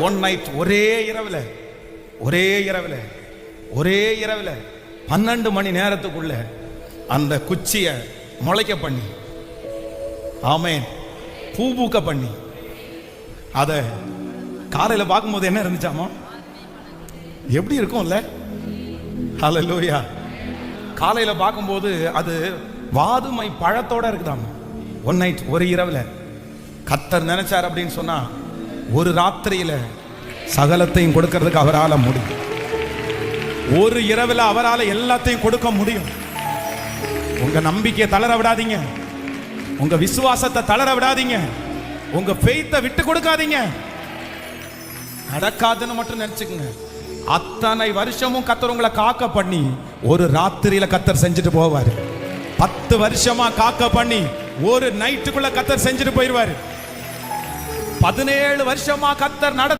One night ஒரே இரவில் ஒரே இரவில் ஒரே இரவில் பன்னெண்டு மணி நேரத்துக்குள்ள அந்த குச்சியை முளைக்க பண்ணி ஆமேன் பூ பூக்க பண்ணி அதை காலையில் பார்க்கும்போது என்ன இருந்துச்சாமா? எப்படி இருக்கும்ல? ஹல லூயா காலையில் பார்க்கும்போது அது வாதுமை பழத்தோட இருக்குதாமா. ஒன் நைட் ஒரு இரவில். கத்தர் நினைச்சார் அப்படின்னு சொன்னால் ஒரு ராத்திரியில சகலத்தையும் கொடுக்கறதுக்கு அவரால் முடியும். ஒரு இரவில் அவரால் எல்லாத்தையும் கொடுக்க முடியும். உங்க நம்பிக்கையை தளர விடாதீங்க. உங்க விசுவாசத்தை தளர விடாதீங்க. உங்க ஃபெய்த்தை விட்டு கொடுக்காதீங்க. நடக்காதுன்னு மட்டும் நினைச்சுக்கங்க. அத்தனை வருஷமும் கத்தர் உங்களை காக்க பண்ணி ஒரு ராத்திரியில கத்தர் செஞ்சுட்டு போவார். பத்து வருஷமா காக்க பண்ணி ஒரு நைட்டுக்குள்ள கத்தர் செஞ்சுட்டு போயிடுவாரு பதினேழு வருஷமா கத்தர் நட